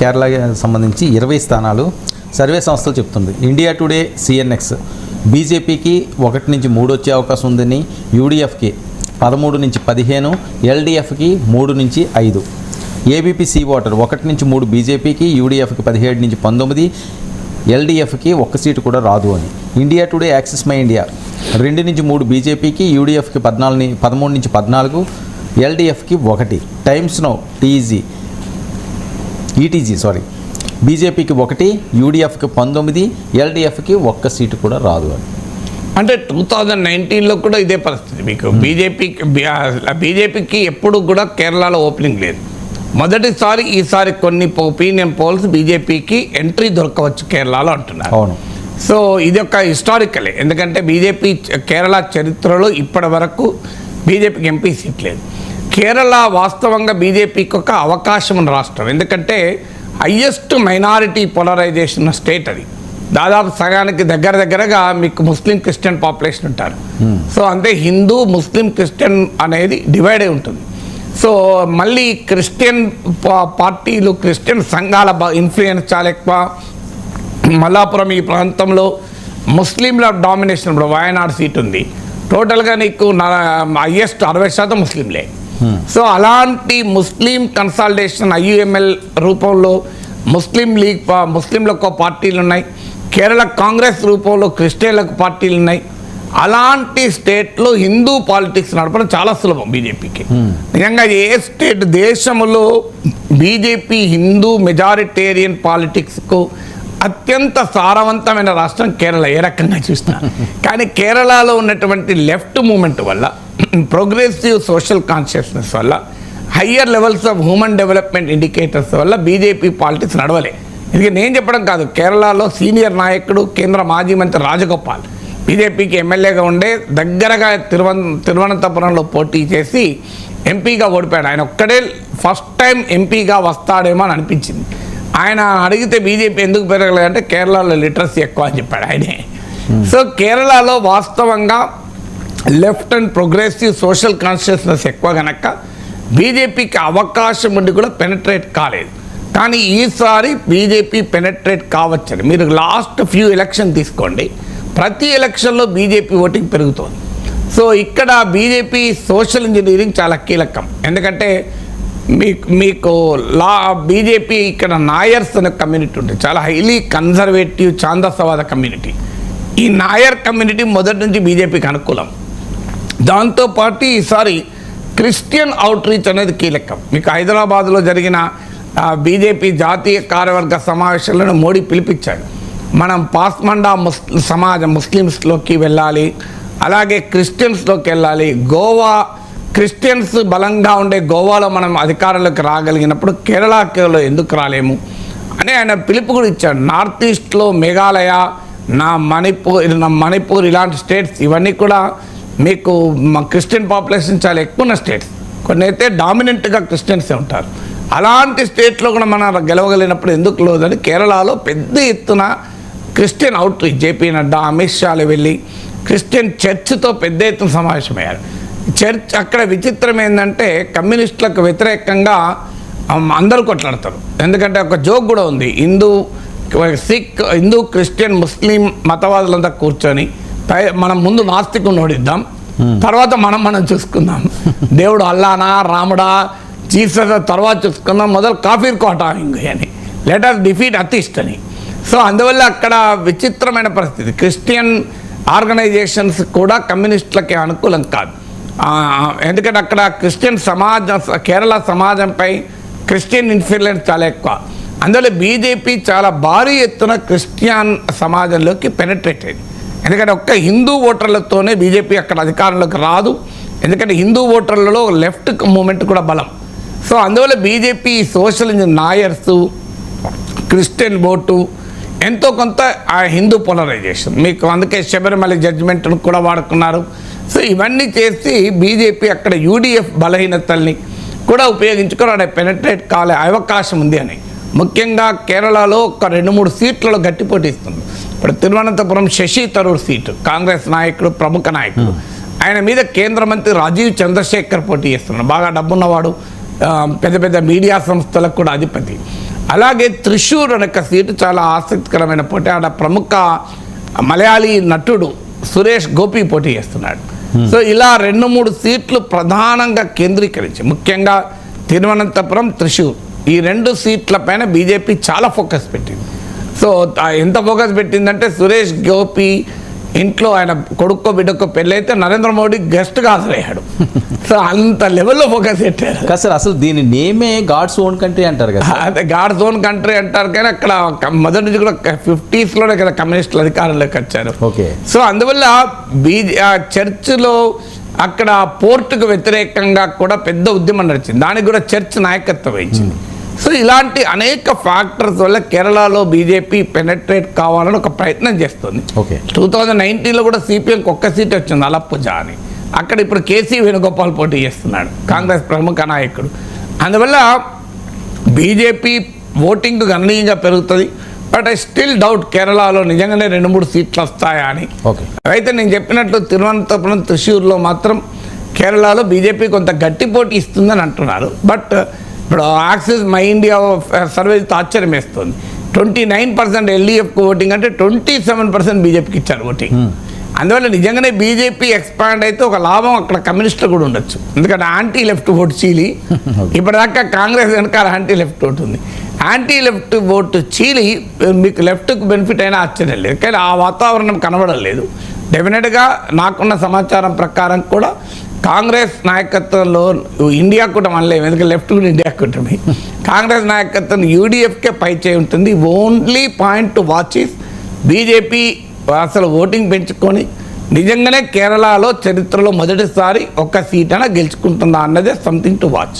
కేరళకి సంబంధించి ఇరవై స్థానాలు సర్వే సంస్థలు చెప్తుంది. India Today CNX. బీజేపీకి ఒకటి నుంచి మూడు వచ్చే అవకాశం ఉందని యూడిఎఫ్కి పదమూడు నుంచి పదిహేను ఎల్డిఎఫ్కి మూడు నుంచి ఐదు. ఏబీపీ సీ వాటర్ ఒకటి నుంచి మూడు బీజేపీకి యూడిఎఫ్కి పదిహేడు నుంచి పంతొమ్మిది ఎల్డిఎఫ్కి ఒక్క సీటు కూడా రాదు అని. India Today Axis My India. రెండు నుంచి మూడు బీజేపీకి యూడిఎఫ్కి పద్నాలుగు పదమూడు నుంచి పద్నాలుగు ఎల్డిఎఫ్కి ఒకటి. Times Now TG. ETG sorry బీజేపీకి ఒకటి యూడిఎఫ్కి పంతొమ్మిది ఎల్డిఎఫ్కి ఒక్క సీటు కూడా రాదు అని అంటే టూ థౌజండ్ నైన్టీన్లో కూడా ఇదే పరిస్థితి. మీకు బీజేపీకి బీజేపీకి ఎప్పుడు కూడా కేరళలో ఓపెనింగ్ లేదు. మొదటిసారి ఈసారి కొన్ని ఒపీనియన్ పోల్స్ బీజేపీకి ఎంట్రీ దొరకవచ్చు కేరళలో అంటున్నారు. అవును. సో ఇది ఒక హిస్టారికలే ఎందుకంటే బీజేపీ కేరళ చరిత్రలో ఇప్పటి వరకు బీజేపీకి ఎంపీ సీట్ లేదు. కేరళ వాస్తవంగా బీజేపీకి ఒక అవకాశం ఉన్న రాష్ట్రం. ఎందుకంటే హయ్యెస్ట్ మైనారిటీ పోలరైజేషన్ స్టేట్ అది. దాదాపు సగానికి దగ్గర దగ్గరగా మీకు ముస్లిం క్రిస్టియన్ పాపులేషన్ ఉంటారు. సో అంతే హిందూ ముస్లిం క్రిస్టియన్ అనేది డివైడ్ అయి ఉంటుంది. సో మళ్ళీ క్రిస్టియన్ పార్టీలు క్రిస్టియన్ సంఘాల ఇన్ఫ్లుయెన్స్ చాలా ఎక్కువ మల్లాపురం ఈ ప్రాంతంలో ముస్లింల డామినేషన్ ఇప్పుడు వాయనాడ్ సీట్ ఉంది. టోటల్గా నీకు హయ్యెస్ట్ అరవై శాతం ముస్లింలే. సో అలాంటి ముస్లిం కన్సాలిడేషన్ ఐయుఎంఎల్ రూపంలో ముస్లిం లీగ్ ముస్లింలకు పార్టీలు ఉన్నాయి. కేరళ కాంగ్రెస్ రూపంలో క్రిస్టియన్లకు పార్టీలు ఉన్నాయి. అలాంటి స్టేట్లో హిందూ పాలిటిక్స్ నడపడం చాలా సులభం బీజేపీకి. నిజంగా ఏ స్టేట్ దేశంలో బీజేపీ హిందూ మెజారిటేరియన్ పాలిటిక్స్కు అత్యంత సారవంతమైన రాష్ట్రం కేరళ ఏ రకంగా చూసినా. కానీ కేరళలో ఉన్నటువంటి లెఫ్ట్ మూమెంట్ వల్ల ప్రోగ్రెసివ్ సోషల్ కాన్షియస్నెస్ వల్ల higher levels of human development indicators వల్ల బీజేపీ పాలిటిక్స్ నడవలే. ఇది నేను చెప్పడం కాదు కేరళలో సీనియర్ నాయకుడు కేంద్ర మాజీ మంత్రి రాజగోపాల్ బీజేపీకి ఎమ్మెల్యేగా ఉండే దగ్గరగా తిరువన తిరువనంతపురంలో పోటీ చేసి ఎంపీగా ఓడిపోయాడు. ఆయన ఒక్కడే ఫస్ట్ టైం ఎంపీగా వస్తాడేమో అని అనిపించింది. ఆయన అడిగితే బీజేపీ ఎందుకు పెరగలేదంటే కేరళలో లిటరసీ ఎక్కువ అని చెప్పాడు ఆయనే. సో కేరళలో వాస్తవంగా left and progressive social consciousness ఎక్కువ కనుక బీజేపీకి అవకాశం ఉండి కూడా పెనట్రేట్ కాలేదు. కానీ ఈసారి బీజేపీ పెనట్రేట్ కావచ్చని. మీరు లాస్ట్ ఫ్యూ ఎలక్షన్ తీసుకోండి. ప్రతి ఎలక్షన్లో బీజేపీ ఓటింగ్ పెరుగుతోంది. సో ఇక్కడ బీజేపీ సోషల్ ఇంజనీరింగ్ చాలా కీలకం. ఎందుకంటే మీకు మీకు లా బీజేపీ ఇక్కడ నాయర్స్ అనే కమ్యూనిటీ ఉంటుంది. చాలా హైలీ కన్జర్వేటివ్ ఛాందసవాద కమ్యూనిటీ. ఈ నాయర్ కమ్యూనిటీ మొదటి నుంచి బీజేపీకి అనుకూలం. దాంతోపాటు ఈసారి క్రిస్టియన్ అవుట్ రీచ్ అనేది కీలకం. మీకు హైదరాబాద్లో జరిగిన బీజేపీ జాతీయ కార్యవర్గ సమావేశాలను మోడీ పిలిపించాడు. మనం పాస్మండా ముస్ సమాజం ముస్లిమ్స్లోకి వెళ్ళాలి అలాగే క్రిస్టియన్స్లోకి వెళ్ళాలి. గోవా క్రిస్టియన్స్ బలంగా ఉండే గోవాలో మనం అధికారంలోకి రాగలిగినప్పుడు కేరళలో ఎందుకు రాలేము? అని ఆయన పిలుపు కూడా ఇచ్చాడు. నార్త్ ఈస్ట్లో మేఘాలయ నా మణిపూర్ నా మణిపూర్ ఇలాంటి స్టేట్స్ ఇవన్నీ కూడా మీకు మా క్రిస్టియన్ పాపులేషన్ చాలా ఎక్కువ ఉన్న స్టేట్స్ కొన్ని అయితే డామినెంట్గా క్రిస్టియన్సే ఉంటారు. అలాంటి స్టేట్లో కూడా మనం గెలవగలిగినప్పుడు ఎందుకు లేదని కేరళలో పెద్ద ఎత్తున Christian out JP Nadda Amit షాలు వెళ్ళి క్రిస్టియన్ చర్చ్తో పెద్ద ఎత్తున సమావేశమయ్యారు. చర్చ్ అక్కడ విచిత్రం ఏంటంటే కమ్యూనిస్టులకు వ్యతిరేకంగా అందరూ కొట్లాడతారు. ఎందుకంటే ఒక జోక్ కూడా ఉంది. హిందూ సిక్ హిందూ క్రిస్టియన్ ముస్లిం మతవాదులంతా కూర్చొని మనం ముందు నాస్తికుని ఓడిద్దాం. తర్వాత మనం మనం చూసుకుందాం. దేవుడు అల్లానా రాముడా జీసస్ తర్వాత చూసుకుందాం. మొదలు కాఫీర్ కోటాయింగ్ అని. లెటర్ డిఫీట్ అతిస్ట్ అని. సో అందువల్ల అక్కడ విచిత్రమైన పరిస్థితి. క్రిస్టియన్ ఆర్గనైజేషన్స్ కూడా కమ్యూనిస్టులకి అనుకూలం కాదు. ఎందుకంటే అక్కడ క్రిస్టియన్ సమాజం కేరళ సమాజంపై క్రిస్టియన్ ఇన్ఫ్లుయెన్స్ చాలా ఎక్కువ. అందువల్ల బీజేపీ చాలా భారీ ఎత్తున క్రిస్టియన్ సమాజంలోకి పెనట్రేట్ అయింది. ఎందుకంటే ఒక్క హిందూ ఓటర్లతోనే బీజేపీ అక్కడ అధికారంలోకి రాదు. ఎందుకంటే హిందూ ఓటర్లలో లెఫ్ట్ మూమెంట్ కూడా బలం. సో అందువల్ల BJP social Nairs Christian vote ఎంతో కొంత ఆ హిందూ పోలరైజేషన్. మీకు అందుకే శబరిమల జడ్జిమెంట్ను కూడా వాడుకున్నారు. సో ఇవన్నీ చేసి బీజేపీ అక్కడ యూడిఎఫ్ బలహీనతల్ని కూడా ఉపయోగించుకొని అక్కడ పెనట్రేట్ కాలే అవకాశం ఉంది అని. ముఖ్యంగా కేరళలో ఒక రెండు మూడు సీట్లలో గట్టి పోటీ ఇస్తుంది. ఇప్పుడు తిరువనంతపురం శశి తరూర్ సీటు కాంగ్రెస్ నాయకుడు ప్రముఖ నాయకుడు. ఆయన మీద కేంద్ర మంత్రి రాజీవ్ చంద్రశేఖర్ పోటీ చేస్తున్నాడు. బాగా డబ్బున్నవాడు పెద్ద పెద్ద మీడియా సంస్థలకు కూడా అధిపతి. అలాగే త్రిశూర్ అనే సీటు చాలా ఆసక్తికరమైన పోటీ. ఆడ ప్రముఖ మలయాళీ నటుడు సురేష్ గోపి పోటీ చేస్తున్నాడు. సో ఇలా రెండు మూడు సీట్లు ప్రధానంగా కేంద్రీకరించి ముఖ్యంగా తిరువనంతపురం త్రిశూర్. ఈ రెండు సీట్ల పైన బీజేపీ చాలా ఫోకస్ పెట్టింది. సో ఎంత ఫోకస్ పెట్టిందంటే సురేష్ గోపి ఇంట్లో ఆయన కొడుక్కో బిడ్డకో పెళ్ళైతే నరేంద్ర మోడీ గెస్ట్గా హాజరయ్యాడు. సో అంత లెవెల్లో ఫోకస్ పెట్టారు. కాదు సార్ అసలు దీని నేమే గాడ్స్ ఓన్ కంట్రీ అంటారు కదా అదే గాడ్ జోన్ కంట్రీ అంటారు కానీ అక్కడ మొదటి నుంచి కూడా ఫిఫ్టీస్లోనే కదా కమ్యూనిస్టులు అధికారంలోకి వచ్చారు. ఓకే. సో అందువల్ల బీజే చర్చిలో అక్కడ పోర్టుకు వ్యతిరేకంగా కూడా పెద్ద ఉద్యమం నడిచింది. దానికి కూడా చర్చ్ నాయకత్వం వహించింది. సో ఇలాంటి అనేక ఫ్యాక్టర్స్ వల్ల కేరళలో బీజేపీ పెనట్రేట్ కావాలని ఒక ప్రయత్నం చేస్తుంది. ఓకే టూ థౌజండ్ నైన్టీన్లో కూడా సిపిఎంకి ఒక్క సీట్ వచ్చింది అలప్పుజా అని అక్కడ ఇప్పుడు కేసీ వేణుగోపాల్ పోటీ చేస్తున్నాడు కాంగ్రెస్ ప్రముఖ నాయకుడు. అందువల్ల బీజేపీ ఓటింగ్ గణనీయంగా పెరుగుతుంది బట్ ఐ స్టిల్ డౌట్ కేరళలో నిజంగానే రెండు మూడు సీట్లు వస్తాయా అని. ఓకే అయితే నేను చెప్పినట్లు తిరువనంతపురం త్రిశూర్లో మాత్రం కేరళలో బీజేపీ కొంత గట్టి పోటీ ఇస్తుందని అంటున్నారు బట్ ఇప్పుడు యాక్సిస్ మై ఇండియా సర్వే ఆశ్చర్యం వేస్తుంది. Twenty nine percent LDF voting అంటే ట్వంటీ సెవెన్ పర్సెంట్ బీజేపీకి ఇచ్చారు ఓటింగ్ అందువల్ల నిజంగానే బీజేపీ ఎక్స్పాండ్ అయితే ఒక లాభం అక్కడ కమ్యూనిస్టులు కూడా ఉండొచ్చు. ఎందుకంటే యాంటీ లెఫ్ట్ ఓటు చీలి ఇప్పటిదాకా కాంగ్రెస్ వెనకాల యాంటీ లెఫ్ట్ ఓటు ఉంది. యాంటీ లెఫ్ట్ ఓటు చీలి మీకు లెఫ్ట్కు బెనిఫిట్ అయినా ఆశ్చర్యం లేదు. కానీ ఆ వాతావరణం కనబడం లేదు డెఫినెట్గా నాకున్న సమాచారం ప్రకారం కూడా కాంగ్రెస్ నాయకత్వంలో ఇండియా కూటమి అనలేము ఎందుకంటే లెఫ్ట్ కూడా ఇండియా కూటమి. కాంగ్రెస్ నాయకత్వం యూడిఎఫ్కే పై చేయి ఉంటుంది. Only point to watch is BJP అసలు ఓటింగ్ పెంచుకొని నిజంగానే కేరళలో చరిత్రలో మొదటిసారి ఒక్క సీట్ అయినా గెలుచుకుంటుందా అన్నదే సంథింగ్ టు వాచ్